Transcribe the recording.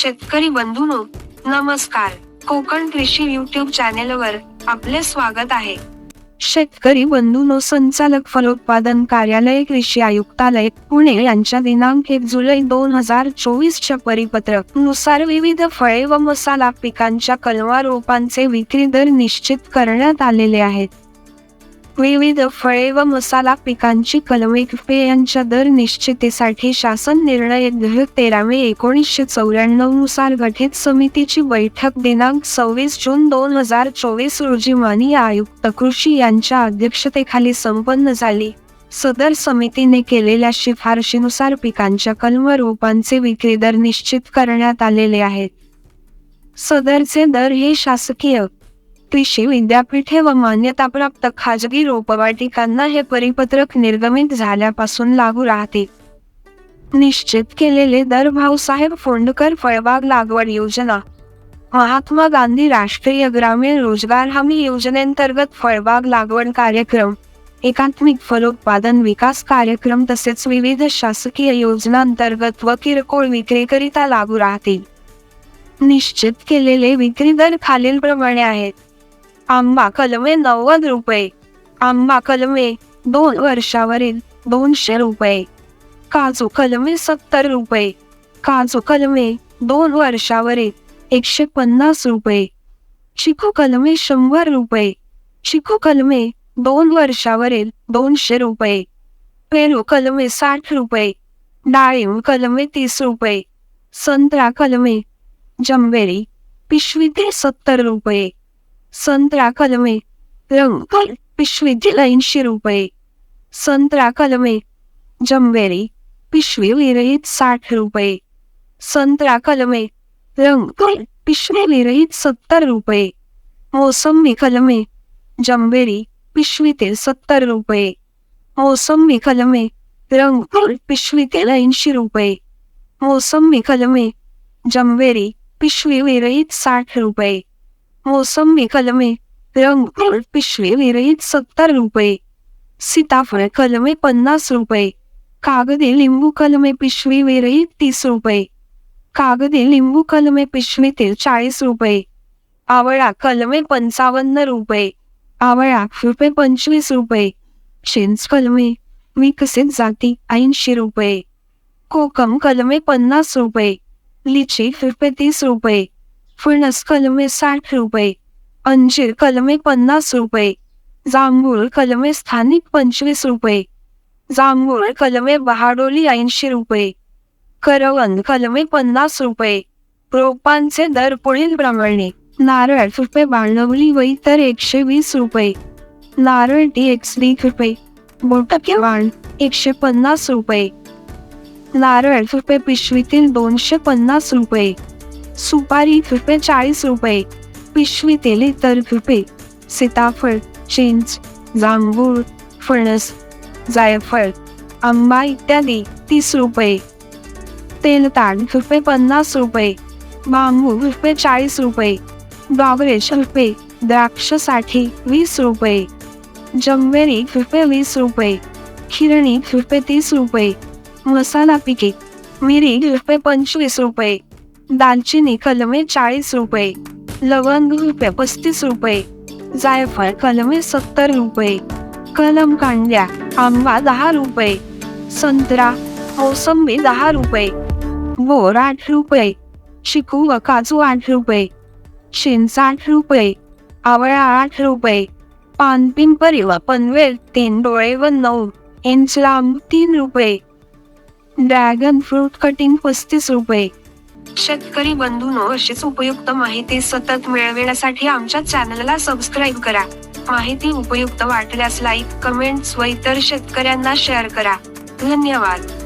शेतकरी बंधूनो नमस्कार. कोकण कृषी युट्यूब चॅनेलवर आपले स्वागत आहे. शेतकरी बंधूनो संचालक फलोत्पादन कार्यालय कृषी आयुक्तालय पुणे यांच्या दिनांक एक जुलै दोन हजार चोवीस च्या परिपत्रकनुसार विविध फळे व मसाला पिकांच्या कलवा रोपांचे विक्री दर निश्चित करण्यात आलेले आहेत. विविध फळे व मसाला पिकांची कलमे यांच्या दर निश्चितीसाठी शासन निर्णय तेरावे एकोणीसशे चौऱ्याण्णवनुसार गठीत समितीची बैठक दिनांक सव्वीस जून दोन हजार चोवीस रोजी माननीय आयुक्त कृषी यांच्या अध्यक्षतेखाली संपन्न झाली. सदर समितीने केलेल्या शिफारशीनुसार पिकांच्या कलम रोपांचे विक्री दर निश्चित करण्यात आलेले आहेत. सदरचे दर हे शासकीय कृषी विद्यापीठे व मान्यताप्राप्त खाजगी रोपवाटिकांना हे परिपत्रक निर्गमित झाल्यापासून लागू राहते. निश्चित केलेले दर भाऊसाहेब फोंडकर फळबाग लागवड योजना. महात्मा गांधी राष्ट्रीय ग्रामीण रोजगार हमी योजनेअंतर्गत फळबाग लागवड कार्यक्रम एकात्मिक फलोत्पादन विकास कार्यक्रम तसेच विविध शासकीय योजनांतर्गत व किरकोळ विक्रीकरिता लागू राहतील. निश्चित केलेले विक्री दर खालीलप्रमाणे आहेत. आंबा कलमे नव्वद रुपये. आंबा कलमे दोन वर्षावरील दोनशे रुपये. काजू कलमे सत्तर रुपये. काजू कलमे दोन वर्षावरील एकशे पन्नास रुपये. चिकू कलमे शंभर रुपये. चिकू कलमे दोन वर्षावरील दोनशे रुपये. पेरू कलमे साठ रुपये. डाळिंब कलमे तीस रुपये. संत्रा कलमे जंबेरी पिशवीतील सत्तर रुपये. संत्रा कलमे रंग पिशवीतील ऐंशी रुपये संत्रा कलमे जंबेरी पिशवी विरहित साठ रुपये संत्रा कलमे रंग पिशवी विरहित सत्तर रुपये मोसंबी कलमे जंबेरी पिशवीतील सत्तर रुपये मोसंबी कलमे रंग पिशवीतील ऐंशी रुपये मोसंबी कलमे जमवेरी पिशवी विरहित साठ रुपये मोसंबी कलमे रंग पिशवी विरहित सत्तर रुपये. सीताफळ कलमे पन्नास रुपये. कागदी लिंबू कलमे पिशवी विरहित तीस रुपये. कागदी लिंबू कलमे पिशवीतील चाळीस रुपये. आवळा कलमे पंचावन्न रुपये. आवळा रुपये पंचवीस रुपये. शेन्स कलमे विकसित जाती ऐंशी रुपये. कोकम कलमे पन्नास रुपये. लिची रुपये तीस रुपये. फणस कलमे साठ रुपये अंजीर कलमे पन्नास रुपये जांभूळ कलमे स्थानिक पंचवीस रुपये जांभूळ कलमे बहाडोली ऐंशी रुपये करवंद कलमे पन्नास रुपये रोपांचे दर पुढील प्रमाणे नारळ रुपये बाळवली व तर एकशे वीस रुपये नारळ टी एक्स वीस रुपये बोटके वाण एकशे पन्नास रुपये नारळ रुपये पिशवीतील दोनशे पन्नास रुपये सुपारी रुपये चाळीस रुपये. पिशवी तेले तर रुपये. सीताफळ चिंच जांभूळ फणस जायफळ आंबा इत्यादी तीस रुपये. तेलताड रुपये पन्नास रुपये. बांबू रुपये चाळीस रुपये. डॉगरेज रुपये द्राक्षसाठी वीस रुपये. जमवेरी रुपये वीस रुपये. खिरणी रुपये तीस रुपये. मसाला पिके मिरी रुपये पंचवीस रुपये. दालचिनी कलमे चाळीस रुपये. लवंग रुपये पस्तीस रुपये. जायफळ कलमे सत्तर रुपये. कलम कांड्या आंबा दहा रुपये. संत्रा मोसंबी दहा रुपये. बोर आठ रुपये. चिकू व काजू आठ रुपये. चिंच आठ रुपये. आवळा आठ रुपये. पानपिंपरी व पनवेल तीन डोळे व नऊ इंच लांब तीन रुपये. ड्रॅगन फ्रूट कटिंग पस्तीस रुपये. शेतकरी बंधूनो अशीच उपयुक्त माहिती सतत मिळविण्यासाठी आमच्या चॅनलला सबस्क्राईब करा. माहिती उपयुक्त वाटल्यास लाईक कमेंट्स व इतर शेतकऱ्यांना शेअर करा. धन्यवाद.